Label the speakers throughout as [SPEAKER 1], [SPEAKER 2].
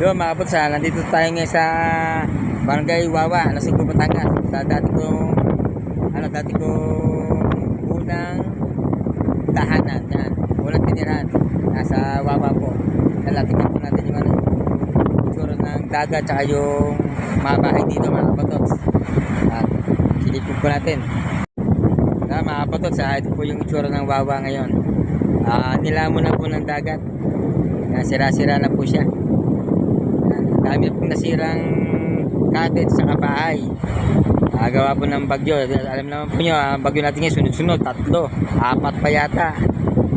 [SPEAKER 1] Yo, mga kapatsa, nandito tayo ngayon sa Barangay Wawa, Nasugbo, Batangas. Sa dati kong, ano, dati kong unang tahanan. Yan, unang tinirahan. Nasa Wawa po. Nalatingin po natin yung ano, tsura ng dagat, tsaka yung mga bahay dito, mga kapatots. At silipin po natin. Na, mga kapatots, ah, ito po yung itsura ng Wawa ngayon. Ah, nilamon na po ng dagat. Ah, sira-sira na po siya. Dami pong nasirang cottage sa bahay. Ah, gawa po ng bagyo. Alam naman po nyo, ang bagyo natin ngayon sunod-sunod, tatlo, apat pa yata.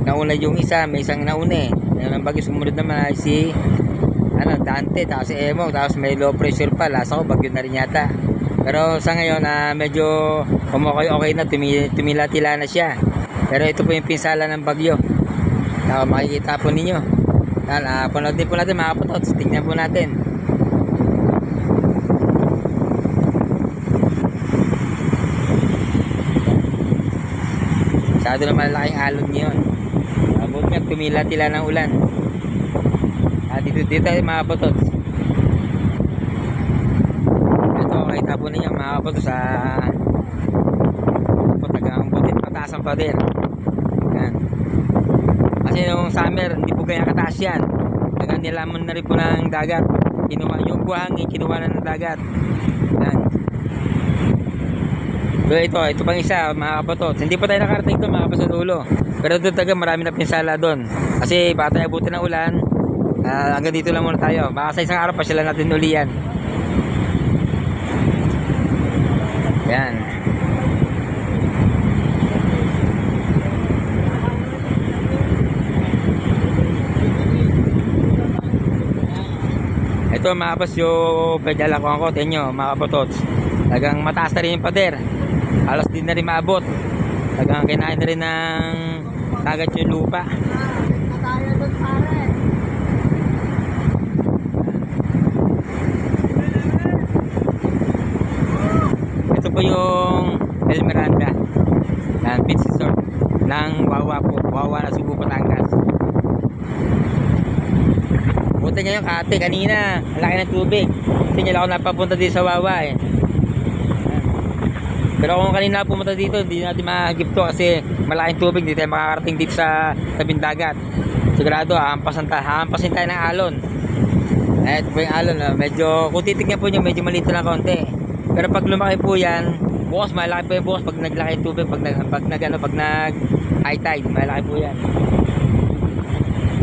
[SPEAKER 1] Nauna yung isa, may isang nauna eh. Ngayon ang bagyo, sumunod naman ay si ano, Dante, tapos si Emo, tapos may low pressure pa. Lasa ko, bagyo na rin yata. Pero sa ngayon, ah, medyo okay-okay na, tumi tumila-tila na siya. Pero ito po yung pinsala ng bagyo. Na makikita po ninyo. Yan, ah, panood din po natin mga kapotots. Tingnan po natin. Masyado na malaking alon ngayon. Abot nga, tumila-tila ng ulan. Ah, dito, dito tayo mga kapotots. Ito, kita po ninyo mga kapotots sa po, tagang butit mataas ang pader. Yan. Kasi nung summer, hindi po kaya kataas yan. Tagang nilamon na rin po ng dagat. Kinuha, yung buhangin, kinuha na ng dagat. Yan. So ito, ito pang isa, mga kapatot. Hindi pa tayo nakarating ito, mga kapatid ulo. Pero doon taga marami na pinsala doon. Kasi baka tayo abutin ng ulan. Ah, hanggang dito lang muna tayo. Baka sa isang araw pa sila natin uli yan. Yan. Ito mga kapos yung pedala ko ang kote nyo mga kapotots. Tagang mataas na rin yung pader. Halos din na rin maabot. Tagang kinain na rin ng kagat yung lupa. Ito po yung El Miranda. Yan, beach resort. Ng Wawa po. Wawa na Subo, Patangas. Buti nga yung kate kanina. Ang laki ng tubig. Kasi nila ako napapunta dito sa Wawa eh. Pero kung kanina pumunta dito, hindi natin mahagip to kasi malaking tubig. Hindi tayo makakarating dito sa tabing dagat. Sigurado, hampasan, ta hampasin tayo ng alon. Eh, ito po yung alon. ah. Medyo, kung titignan po nyo, medyo maliit na konti. Pero pag lumaki po yan, bukas, malaki po yung bukas pag naglaki yung tubig, pag nag, pag nag, ano, pag nag high tide, malaki po yan.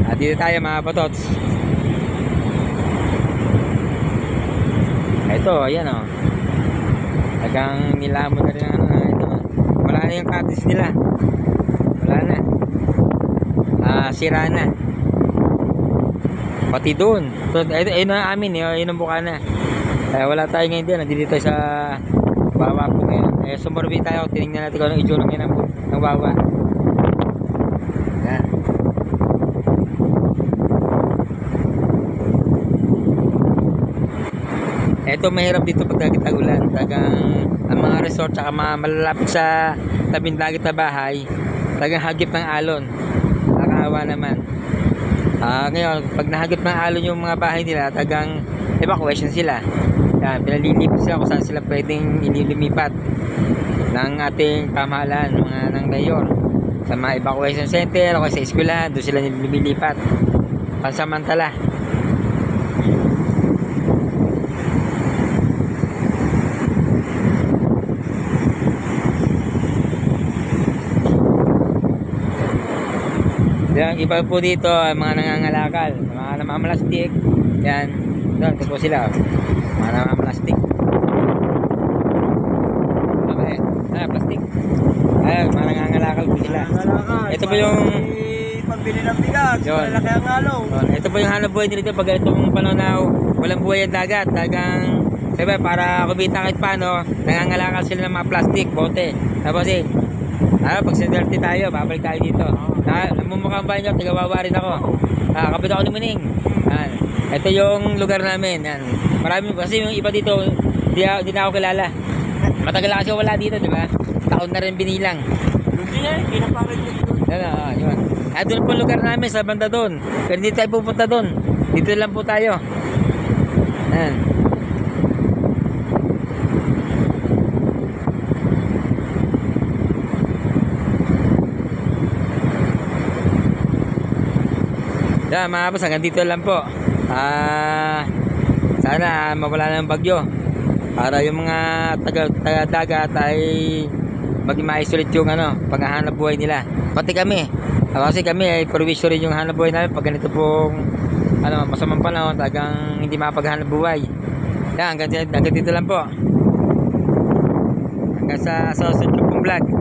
[SPEAKER 1] At dito tayo mga patots. Ito, ayan o. Oh. Tagang nilamon na rin ang ano, ito. Wala na yung cottage nila. Wala na. Ah, sira na. Pati doon. So, ito, ayun na amin, eh. ayun ang buka na. Eh, wala tayo ngayon din. Nandito tayo sa Wawa po ngayon. Eh, sumurvey tayo. Tinignan natin kung anong itsura ngayon ng, ng Wawa. Ito mahirap dito pag nagtag-ulan. Tagang ang mga resort saka mga malalapit sa tabing dagat na bahay, tagang hagip ng alon. Nakakawa naman. Ah, ngayon, pag nahagip ng alon yung mga bahay nila, tagang evacuation sila. Yan, pinalilipat sila kung saan sila pwedeng ililipat ng ating pamahalaan, mga ng mayor. Sa mga evacuation center o sa eskwelahan, doon sila nililipat. Pansamantala. Yan, iba po dito, ang mga nangangalakal, mga namamalastik. Yan, doon, po sila. Mga namamalastik. Okay, ah, plastic. Ay, mga nangangalakal po sila. Ito po yung,
[SPEAKER 2] pambili ng bigas,
[SPEAKER 1] Yun.
[SPEAKER 2] malaki ang alaw.
[SPEAKER 1] oh, ito po yung hanap buhay nila pag itong panahon na walang buhay ang dagat. Dagang, sabi, para kumita kahit paano, nangangalakal sila ng mga plastic, bote. Tapos eh, ah, pag sinerte tayo, babalik tayo dito. Ah, namumukhang ba nyo, tigawawa rin ako. Ah, kapit ako ni Muning. Yan. Ito yung lugar namin. Yan. Marami kasi yung iba dito, di, di na ako kilala. Matagal na kasi wala dito, di ba? Taon na rin binilang.
[SPEAKER 2] Hindi na, hindi na parang dito.
[SPEAKER 1] Yan, ah, yun. Ah, doon po lugar namin sa banda doon. Pero hindi tayo pupunta doon. Dito lang po tayo. Ayan. Yan mga boss, hanggang dito lang po. Ah, sana mawala ng bagyo. Para yung mga taga, taga dagat ay maging ma-isolate yung ano, paghahanap buhay nila. Pati kami. Ah, kasi kami ay proviso rin yung hanap buhay namin pag ganito pong ano, masamang panahon, tagang hindi makapaghanap buhay. Yan, hanggang, hanggang dito lang po. Hanggang sa sa susunod kong vlog.